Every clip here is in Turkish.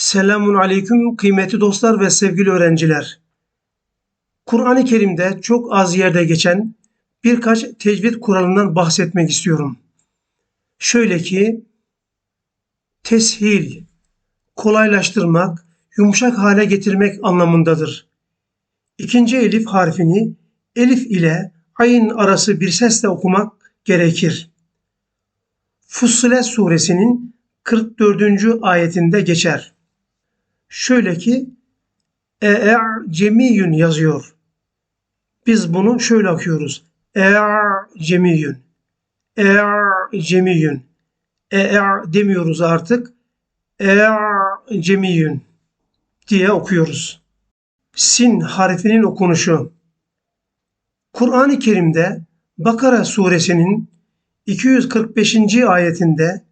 Selamun aleyküm kıymetli dostlar ve sevgili öğrenciler. Kur'an-ı Kerim'de çok az yerde geçen birkaç tecvid kuralından bahsetmek istiyorum. Şöyle ki teshil, kolaylaştırmak, yumuşak hale getirmek anlamındadır. İkinci elif harfini elif ile ayın arası bir sesle okumak gerekir. Fussilet suresinin 44. ayetinde geçer. Şöyle ki e'cemiyün yazıyor. Biz bunu şöyle okuyoruz. E'cemiyün. E'cemiyün. E demiyoruz artık. E'cemiyün diye okuyoruz. Sin harfinin okunuşu. Kur'an-ı Kerim'de Bakara suresinin 245. ayetinde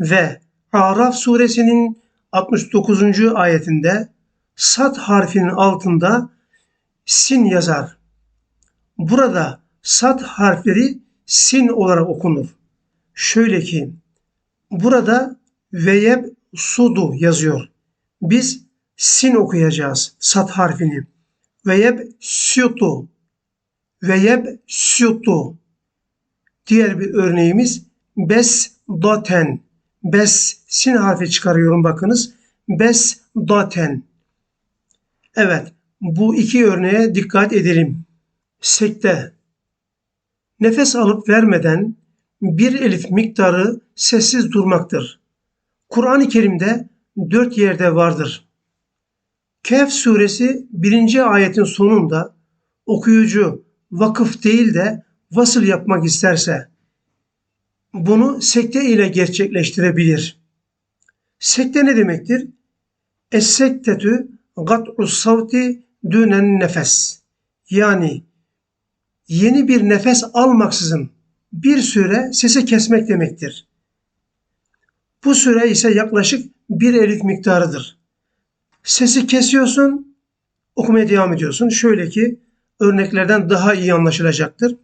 ve Araf suresinin 69. ayetinde sat harfinin altında sin yazar. Burada sat harfleri sin olarak okunur. Şöyle ki burada veyeb sudu yazıyor. Biz sin okuyacağız sat harfini. Veyeb sütu. Veyeb sütu. Diğer bir örneğimiz bes daten. Bes sin harfi çıkarıyorum bakınız. Bes daten. Evet bu iki örneğe dikkat edelim. Sekte. Nefes alıp vermeden bir elif miktarı sessiz durmaktır. Kur'an-ı Kerim'de dört yerde vardır. Kehf suresi birinci ayetin sonunda okuyucu vakıf değil de vasıl yapmak isterse bunu sekte ile gerçekleştirebilir. Sekte ne demektir? Es-sektetü gat'u savti dünen nefes. Yani yeni bir nefes almaksızın bir süre sesi kesmek demektir. Bu süre ise yaklaşık bir elif miktarıdır. Sesi kesiyorsun, okumaya devam ediyorsun. Şöyle ki örneklerden daha iyi anlaşılacaktır.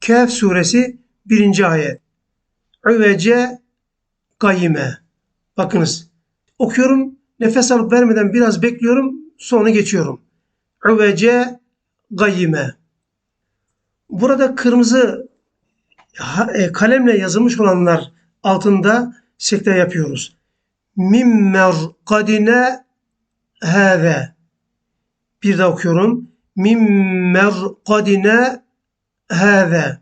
Kehf suresi 1. ayet. Üvece kayime. Bakınız okuyorum nefes alıp vermeden biraz bekliyorum sonra geçiyorum. Üvece gayime. Burada kırmızı e, kalemle yazılmış olanlar altında sekte yapıyoruz. Mimmer kadine hâve. Bir daha okuyorum. Mimmer kadine hâve.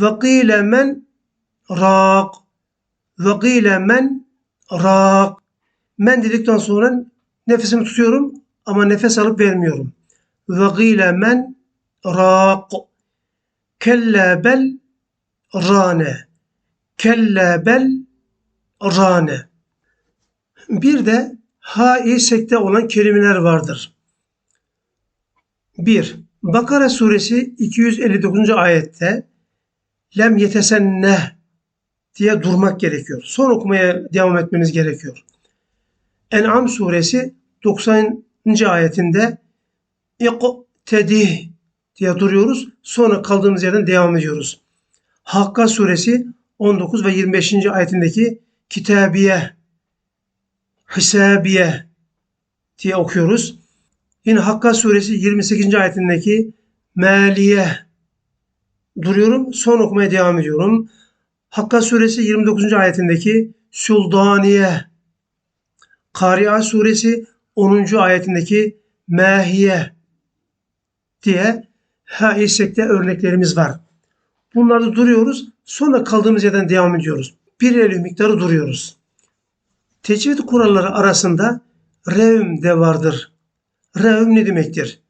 Ve kîle men rak. Ve kîle men rak. Men dedikten sonra nefesimi tutuyorum ama nefes alıp vermiyorum. Ve gîle men rak. Kelle bel rane. Kelle bel rane. Bir de ha sekte olan kelimeler vardır. 1. Bakara suresi 259. ayette lem yetesenne diye durmak gerekiyor. Son okumaya devam etmemiz gerekiyor. En'am suresi 90. ayetinde İqtedih diye duruyoruz. Sonra kaldığımız yerden devam ediyoruz. Hakka suresi 19 ve 25. ayetindeki kitabiye, hisabiye diye okuyoruz. Yine Hakka suresi 28. ayetindeki maliye duruyorum. Son okumaya devam ediyorum. Hakka suresi 29. ayetindeki Suldaniye, Kari'a suresi 10. ayetindeki Mehiye diye ha sekte örneklerimiz var. Bunlarda duruyoruz. Sonra kaldığımız yerden devam ediyoruz. Bir elif miktarı duruyoruz. Tecvid kuralları arasında revm de vardır. Revm ne demektir?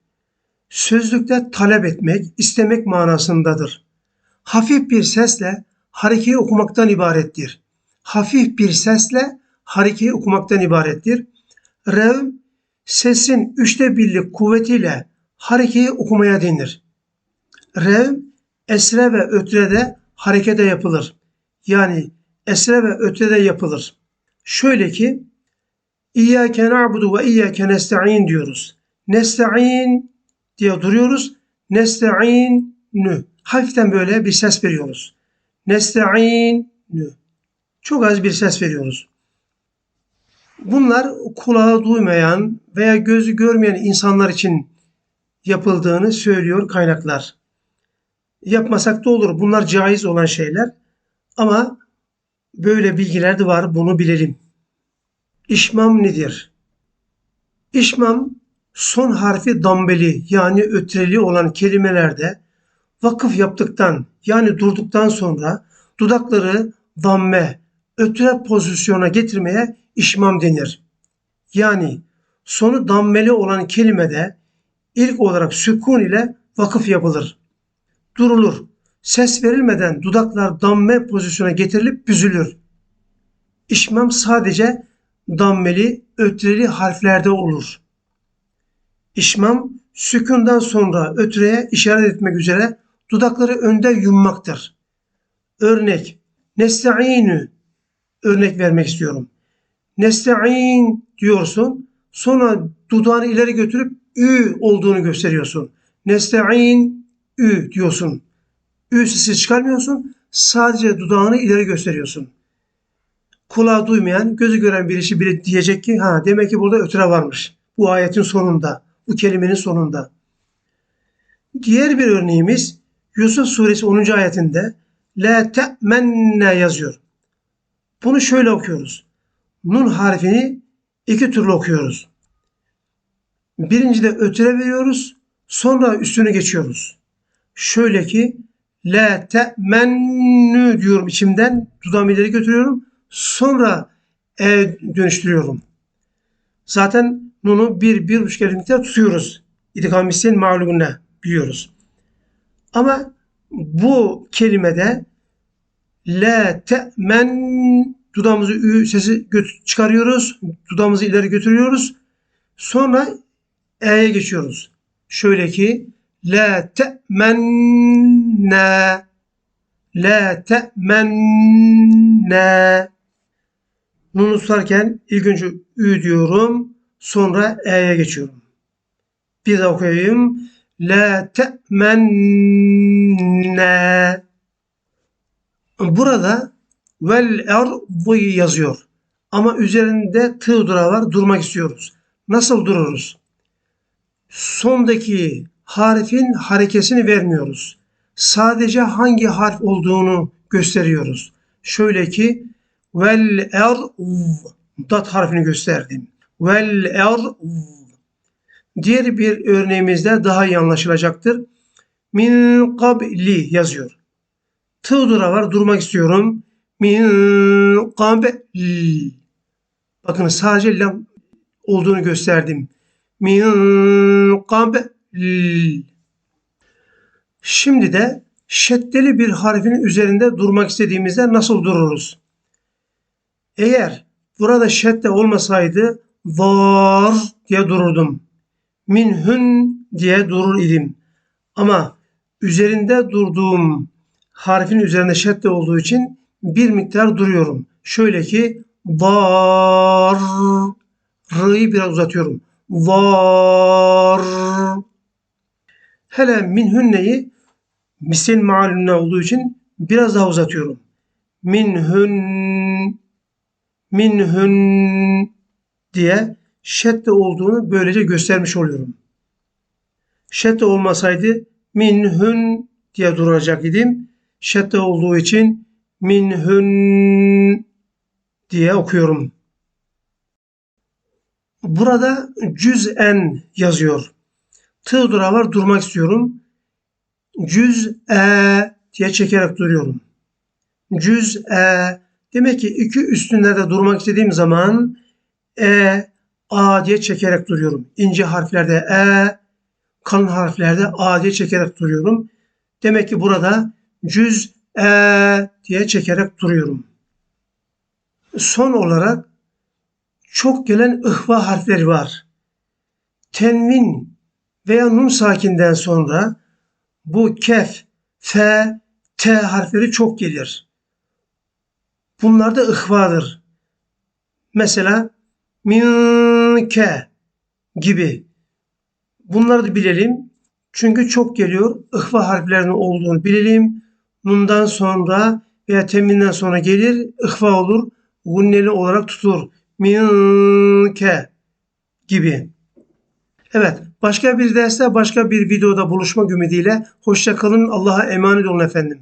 Sözlükte talep etmek, istemek manasındadır. Hafif bir sesle harekeyi okumaktan ibarettir. Hafif bir sesle harekeyi okumaktan ibarettir. Rev sesin üçte birlik kuvvetiyle harekeyi okumaya denir. Rev esre ve ötrede harekede yapılır. Yani esre ve ötrede yapılır. Şöyle ki İyyâke na'budu ve iyyâke nesta'in diyoruz. Nesta'in diye duruyoruz. Nesta'in Hafiften böyle bir ses veriyoruz. Nesta'in Çok az bir ses veriyoruz. Bunlar kulağı duymayan veya gözü görmeyen insanlar için yapıldığını söylüyor kaynaklar. Yapmasak da olur. Bunlar caiz olan şeyler. Ama böyle bilgiler de var. Bunu bilelim. İşmam nedir? İşmam son harfi dambeli yani ötreli olan kelimelerde vakıf yaptıktan yani durduktan sonra dudakları damme, ötre pozisyona getirmeye işmam denir. Yani sonu dammeli olan kelimede ilk olarak sükun ile vakıf yapılır. Durulur. Ses verilmeden dudaklar damme pozisyona getirilip büzülür. İşmam sadece dammeli, ötreli harflerde olur. İşmam sükundan sonra ötreye işaret etmek üzere dudakları önde yummaktır. Örnek Nesta'inu örnek vermek istiyorum. Nesta'in diyorsun. Sonra dudağını ileri götürüp ü olduğunu gösteriyorsun. Nesta'in ü diyorsun. Ü sesi çıkarmıyorsun. Sadece dudağını ileri gösteriyorsun. Kulağı duymayan, gözü gören birisi bile diyecek ki ha demek ki burada ötüre varmış. Bu ayetin sonunda, bu kelimenin sonunda. Diğer bir örneğimiz Yusuf suresi 10. ayetinde la te'menne yazıyor. Bunu şöyle okuyoruz. Nun harfini iki türlü okuyoruz. Birincide ötüre veriyoruz. Sonra üstünü geçiyoruz. Şöyle ki la te'mennü diyorum içimden. Dudağımı ileri götürüyorum. Sonra e dönüştürüyorum. Zaten nunu bir, bir buçuk tutuyoruz. İdgamistin mağlubune biliyoruz. Ama bu kelimede la te'men dudağımızı ü sesi çıkarıyoruz. Dudağımızı ileri götürüyoruz. Sonra e'ye geçiyoruz. Şöyle ki la te'menne la te'menne Nunu tutarken ilk önce ü diyorum. Sonra e'ye geçiyorum. Bir daha okuyayım. La te'menne Burada vel erdı yazıyor. Ama üzerinde tığ dura var. Durmak istiyoruz. Nasıl dururuz? Sondaki harfin harekesini vermiyoruz. Sadece hangi harf olduğunu gösteriyoruz. Şöyle ki vel er dat harfini gösterdim. Vel er Diğer bir örneğimizde daha iyi anlaşılacaktır. Min kabli yazıyor. Tığ dura var. Durmak istiyorum. Min kabli. Bakın sadece lam olduğunu gösterdim. Min kabli. Şimdi de şeddeli bir harfin üzerinde durmak istediğimizde nasıl dururuz? Eğer burada şedde olmasaydı var diye dururdum. Minhün diye durur idim. Ama üzerinde durduğum harfin üzerinde şedde olduğu için bir miktar duruyorum. Şöyle ki var r'yı biraz uzatıyorum. Var hele minhünneyi misil maalunne olduğu için biraz daha uzatıyorum. Minhün minhün diye şedde olduğunu böylece göstermiş oluyorum. Şedde olmasaydı minhün diye duracak idim. Şedde olduğu için minhün diye okuyorum. Burada cüz'en yazıyor. Tığ dura var durmak istiyorum. Cüz'e diye çekerek duruyorum. Cüz'e demek ki iki üstünde de durmak istediğim zaman e, a diye çekerek duruyorum. İnce harflerde e, kalın harflerde a diye çekerek duruyorum. Demek ki burada cüz e diye çekerek duruyorum. Son olarak çok gelen ıhva harfleri var. Tenvin veya nun sakinden sonra bu kef, fe, t harfleri çok gelir. Bunlar da ıhvadır. Mesela minke gibi. Bunları da bilelim. Çünkü çok geliyor. Ihva harflerinin olduğunu bilelim. Nundan sonra veya teminden sonra gelir. ihva olur. Gunneli olarak tutulur. minke gibi. Evet, başka bir derste, başka bir videoda buluşmak ümidiyle hoşça kalın. Allah'a emanet olun efendim.